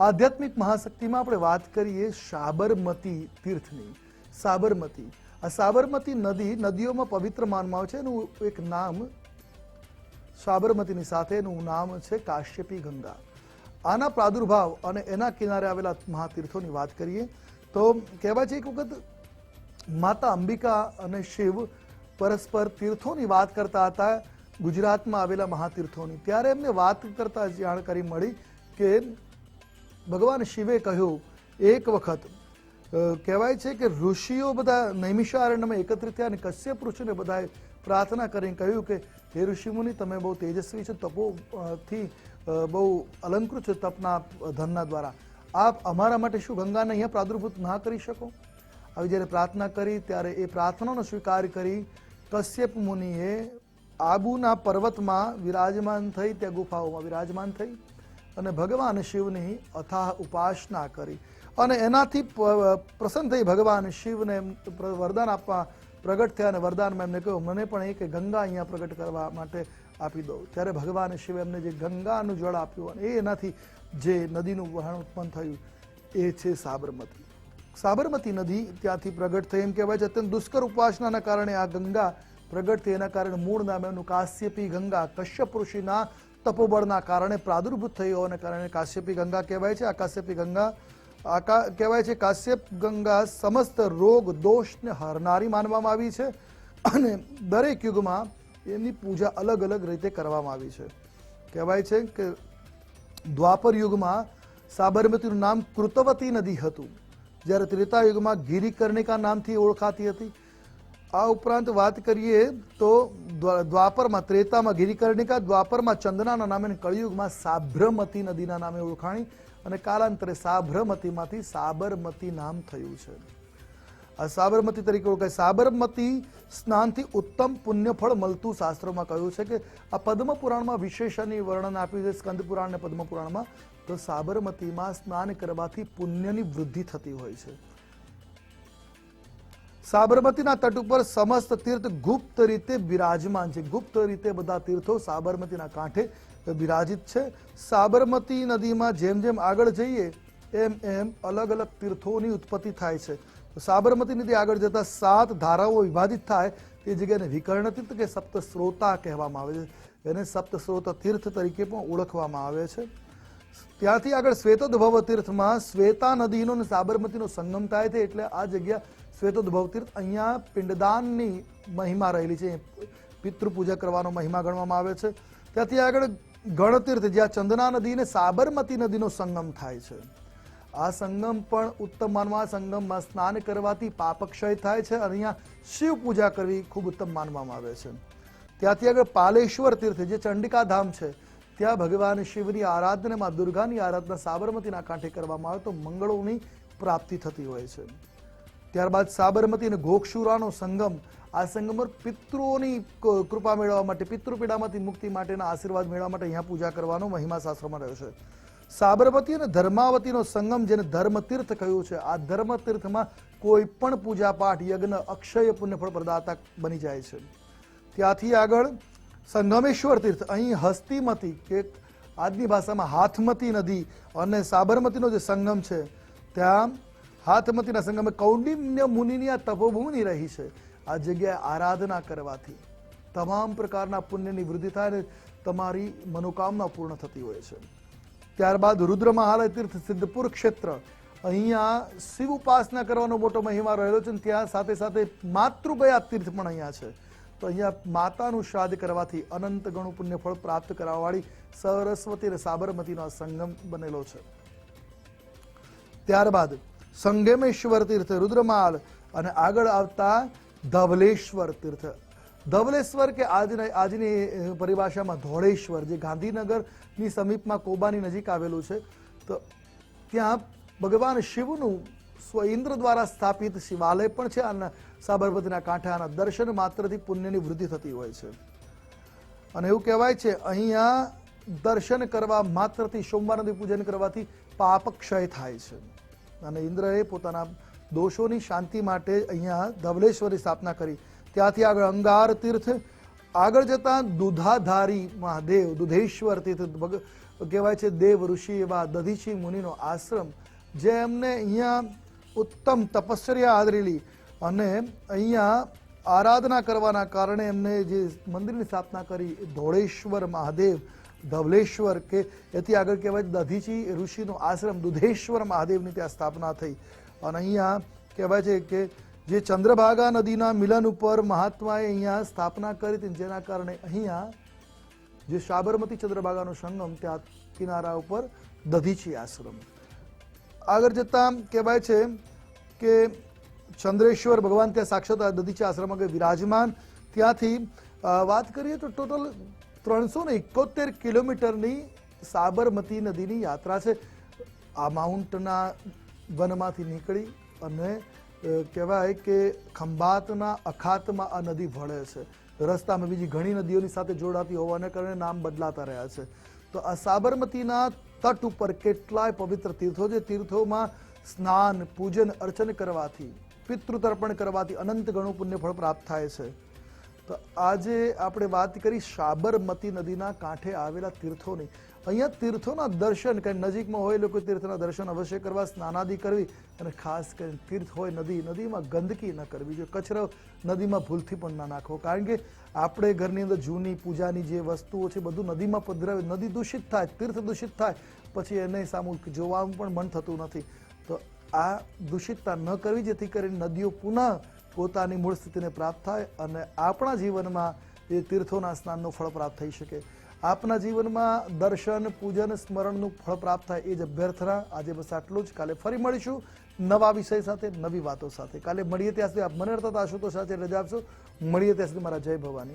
આધ્યાત્મિક મહાશક્તિમાં આપણે વાત કરીએ સાબરમતી તીર્થની. સાબરમતી. આ સાબરમતી નદી નદીઓમાં પવિત્ર માનવામાં આવે છે. એનું એક નામ સાબરમતીની સાથે એનું નામ છે કાશ્યપી ગંગા. આના પ્રાદુર્ભાવ અને એના કિનારે આવેલા મહાતીર્થોની વાત કરીએ તો કહેવાય છે એક વખત માતા અંબિકા અને શિવ પરસ્પર તીર્થોની વાત કરતા હતા ગુજરાતમાં આવેલા મહાતીર્થોની. ત્યારે એમને વાત કરતા જાણકારી મળી કે ભગવાન શિવે કહ્યું એક વખત કહેવાય છે કે ઋષિઓ બધા નૈમિષારણ્યમાં એકત્રિત થયા અને કશ્યપ ઋષિને બધાએ પ્રાર્થના કરીને કહ્યું કે હે ઋષિમુનિ તમે બહુ તેજસ્વી છો તપો અ, થી અ, બહુ અલંકૃત છો તપના ધનના દ્વારા. આપ અમારા માટે શું ગંગાને અહીંયા પ્રાદુર્ભૂત ના કરી શકો? આવી જ્યારે પ્રાર્થના કરી ત્યારે એ પ્રાર્થનાનો સ્વીકાર કરી કશ્યપ મુનિએ આબુના પર્વતમાં વિરાજમાન થઈ ત્યાં ગુફાઓમાં વિરાજમાન થઈ. અને ભગવાન શિવની અથાહ ઉપાસના કરી. અને એનાથી પ્રસન્ન થઈ ભગવાન શિવને વરદાન આપવા પ્રગટ થયા અને વરદાનમાં એમને કહ્યું, મને પણ એક ગંગા અહીંયા પ્રગટ કરવા માટે આપી દો ત્યારે ભગવાન શિવે એમને જે ગંગાનું જળ આપ્યું અને એ એનાથી જે નદીનું વહાણ ઉત્પન્ન થયું, એ છે સાબરમતી. સાબરમતી નદી ત્યાંથી પ્રગટ થઈ એમ કહેવાય છે, અત્યંત દુષ્કર ઉપાસનાના કારણે આ ગંગા પ્રગટ થઈ. એના કારણે મૂળ નામ એમનું કાશ્યપી ગંગા, કશ્યપ ઋષિના તપોબળના કારણે પ્રાદુર્ભૂત થઈ હોવાને કારણે કાશ્યપી ગંગા કહેવાય છે. આ કાશ્યપી ગંગા આકા કહેવાય છે કાશ્યપ ગંગા સમસ્ત રોગ દોષને હરનારી માનવામાં આવી છે અને દરેક યુગમાં એની પૂજા અલગ અલગ રીતે કરવામાં આવી છે. કહેવાય છે કે દ્વાપર યુગમાં સાબરમતીનું નામ કૃતવતી નદી હતું, જ્યારે ત્રેતા યુગમાં ગિરિકર્ણિકા નામથી ઓળખાતી હતી. આ ઉપરાંત વાત કરીએ તો દ્વા- દ્વાપરમાં, ત્રેતામાં ગિરિકર્ણિકા, દ્વાપરમાં ચંદનાના નામે કળિયુગમાં સાભ્રમતી નદીના નામે ઓળખાણી અને કાલાંતરે સાબરમતીમાંથી સાબરમતી નામ થયું છે. આ સાબરમતી તરીકે ઓળખાય. સાબરમતી સ્નાનથી ઉત્તમ પુણ્યફળ મળતું શાસ્ત્રોમાં કહ્યું છે કે આ પદ્મ પુરાણમાં વિશેષની વર્ણન આપ્યું છે. સ્કંદ પુરાણ અને પદ્મ પુરાણમાં તો સાબરમતીમાં સ્નાન કરવાથી પુણ્યની વૃદ્ધિ થતી હોય છે. સાબરમતીના તટ ઉપર સમસ્ત તીર્થ ગુપ્ત રીતે બિરાજમાન છે. ગુપ્ત રીતે બધા તીર્થો સાબરમતીના કાંઠે બિરાજિત છે. સાબરમતી નદીમાં જેમ જેમ આગળ જઈએ, એમ એમ અલગ અલગ તીર્થોની ઉત્પત્તિ થાય છે. સાબરમતી નદી આગળ જતા સાત ધારાઓ વિભાજિત થાય, તે જગ્યાને વિકર્ણ તીર્થ કે સપ્ત સ્રોતા કહેવામાં આવે છે. એને સપ્ત સ્રોત તીર્થ તરીકે પણ ઓળખવામાં આવે છે. ત્યાંથી આગળ શ્વેતોદ્ભવ તીર્થમાં શ્વેતા નદીનો અને સાબરમતીનો સંગમ થાય છે એટલે આ જગ્યા શ્વેતોદ્ભવ તીર્થ અહીંયા પિંડદાનની મહિમા રહેલી છે. પિતૃ પૂજા કરવાનો મહિમા ગણવામાં આવે છે. ત્યાંથી આગળ ગણતીર્થ, જ્યાં ચંદના નદી અને સાબરમતી નદીનો સંગમ થાય છે. આ સંગમ પણ ઉત્તમ માનવા સંગમમાં સ્નાન કરવાથી પાપક્ષય થાય છે અને અહીંયા શિવ પૂજા કરવી ખૂબ ઉત્તમ માનવામાં આવે છે. ત્યાંથી આગળ પાલેશ્વર તીર્થ, જે ચંડિકા ધામ છે ત્યાં ભગવાન શિવની આરાધના માં દુર્ગાની આરાધના સાબરમતીના કાંઠે કરવામાં આવે તો મંગળોની પ્રાપ્તિ થતી હોય છે. ત્યારબાદ સાબરમતી અને ગોક્ષુરાનો સંગમ, આ સંગમ પર પિતૃઓની કૃપા મેળવવા માટે, પિતૃપીડામાંથી મુક્તિ માટેના આશીર્વાદ મેળવવા માટે અહીંયા પૂજા કરવાનો મહિમા શાસ્ત્રમાં રહ્યો છે. સાબરમતી અને ધર્માવતીનો સંગમ જેને ધર્મતીર્થ કહ્યું છે, આ ધર્મતીર્થમાં કોઈ પણ પૂજા પાઠ યજ્ઞ, અક્ષય પુણ્યફળ પ્રદાતા બની જાય છે. ત્યાંથી આગળ સંગમેશ્વર તીર્થ અહીં હસ્તિમતી કે આજની ભાષામાં હાથમતી નદી અને સાબરમતીનો જે સંગમ છે, ત્યાં હાથમતીના સંગમે કૌંડિન્ય મુનિની આ તપોભૂમિ રહી છે. આ જગ્યાએ આરાધના કરવાથી તમામ પ્રકારના પુણ્યની વૃદ્ધિ થાય તમારી મનોકામના પૂર્ણ થતી હોય છે. ત્યારબાદ રુદ્ર મહાલય તીર્થ સિદ્ધપુર ક્ષેત્ર. અહીંયા શિવ ઉપાસના કરવાનો મોટો મહિમા રહેલો છે ત્યાં સાથે સાથે માતૃગયા તીર્થ પણ અહીંયા છે. તો અહીંયા માતાનું શ્રાદ્ધ કરવાથી અનંત ગણું પુણ્યફળ પ્રાપ્ત કરાવવાળી સરસ્વતી અને સાબરમતીનો આ સંગમ બનેલો છે. ત્યારબાદ સંગમેશ્વર તીર્થ રુદ્રમાલ અને આગળ આવતા ધવલેશ્વર તીર્થ. ધવલેશ્વર કે આજની આજની પરિભાષામાં ધોળેશ્વર, જે ગાંધીનગરની સમીપમાં કોબાની નજીક આવેલું છે, તો ત્યાં ભગવાન શિવનું સ્વ ઇન્દ્ર દ્વારા સ્થાપિત શિવાલય પણ છે અને સાબરમતીના કાંઠે આના દર્શન માત્રથી પુણ્યની વૃદ્ધિ થતી હોય છે. અને એવું કહેવાય છે, અહીંયા દર્શન કરવા માત્રથી સોમવારનું પૂજન કરવાથી પાપ ક્ષય થાય છે. અને ઇન્દ્રએ પોતાના દોષોની શાંતિ માટે અહીંયા ધવલેશ્વરની સ્થાપના કરી. ત્યાંથી આગળ અંગાર તીર્થ, આગળ જતા દુધાધારી મહાદેવ, દુધેશ્વર તીર્થ કહેવાય છે, દેવ ઋષિ એવા દધીચી મુનિનો આશ્રમ, જે એમને અહીંયા ઉત્તમ તપશ્ચર્યા આદરેલી. અને અહીંયા આરાધના કરવાના કારણે એમને જે મંદિરની સ્થાપના કરી ધોળેશ્વર મહાદેવ, ધવલેશ્વર કે એથી આગળ કહેવાય દધીચી ઋષિનો આશ્રમ, દુધેશ્વર મહાદેવની ત્યાં સ્થાપના થઈ. અને અહીંયા કહેવાય છે કે જે ચંદ્રભાગા નદીના મિલન ઉપર મહાત્માએ અહીંયા સ્થાપના કરી હતી જેના કારણે અહીંયા જે સાબરમતી ચંદ્રભાગાનો સંગમ ત્યાં કિનારા ઉપર દધીચી આશ્રમ. આગળ જતા કહેવાય છે કે ચંદ્રેશ્વર ભગવાન ત્યાં સાક્ષાત દધીચી આશ્રમ વિરાજમાન. ત્યાંથી વાત કરીએ તો ટોટલ ત્રણસો ને એકોતેર કિલોમીટરની સાબરમતી નદીની યાત્રા છે. આ માઉન્ટના વનમાંથી નીકળી અને કહેવાય કે ખંભાતના અખાતમાં આ નદી વળે છે. રસ્તામાં બીજી ઘણી નદીઓની સાથે જોડાતી હોવાને કારણે નામ બદલાતા રહ્યા છે. તો આ સાબરમતીના તટ ઉપર કેટલાય પવિત્ર તીર્થો છે. તીર્થોમાં સ્નાન, પૂજન, અર્ચન કરવાથી પિતૃતર્પણ કરવાથી અનંત ગણું પુણ્યફળ પ્રાપ્ત થાય છે. તો આજે આપણે વાત કરી સાબરમતી નદીના કાંઠે આવેલા તીર્થોની. અહીંયા તીર્થોના દર્શન કંઈ નજીકમાં હોય લોકો તીર્થના દર્શન અવશ્ય કરવા, સ્નાનાદિ કરવી અને ખાસ કરીને તીર્થ હોય નદી, નદીમાં ગંદકી ન કરવી જો કચરો નદીમાં ભૂલથી પણ ના નાખવો. કારણ કે આપણે ઘરની અંદર જૂની પૂજાની જે વસ્તુઓ છે, બધું નદીમાં પધરાવે, નદી દૂષિત થાય, તીર્થ દૂષિત થાય, પછી એને સામું જોવાનું પણ મન થતું નથી. તો આ દૂષિતતા ન કરવી, જેથી કરીને નદીઓ પુનઃ પોતાની મૂળ સ્થિતિને પ્રાપ્ત થાય અને આપણા જીવનમાં એ તીર્થોના સ્નાનનું ફળ પ્રાપ્ત થઈ શકે. આપના જીવનમાં દર્શન, પૂજન, સ્મરણનું ફળ પ્રાપ્ત થાય એ જ અભ્યર્થના આજે બસ આટલું જ. કાલે ફરી મળીશું નવા વિષય સાથે, નવી વાતો સાથે. કાલે મળીએ ત્યાં સુધી આપ મને અર્થાત આશુતોષ સાથે રજા આપશો. મળીએ ત્યાં સુધી મારા જય ભવાની.